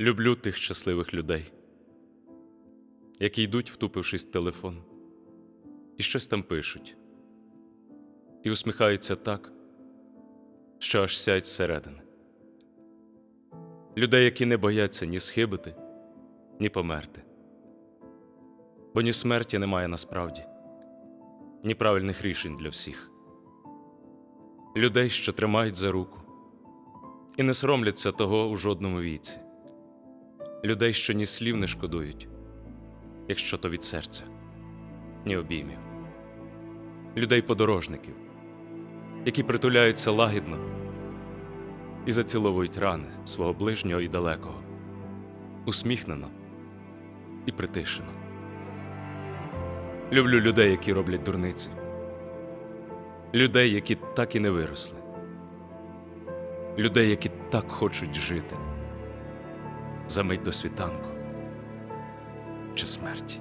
Люблю тих щасливих людей, які йдуть, втупившись в телефон, і щось там пишуть, і усміхаються так, що аж сяють зсередини. Людей, які не бояться ні схибити, ні померти. Бо ні смерті немає насправді, ні правильних рішень для всіх. Людей, що тримають за руку і не соромляться того у жодному віці. Людей, що ні слів не шкодують, якщо то від серця, ні обіймів. Людей подорожників, які притуляються лагідно і заціловують рани свого ближнього і далекого, усміхнено і притишено. Люблю людей, які роблять дурниці, людей, які так і не виросли, людей, які так хочуть жити за мить до світанку чи смерті.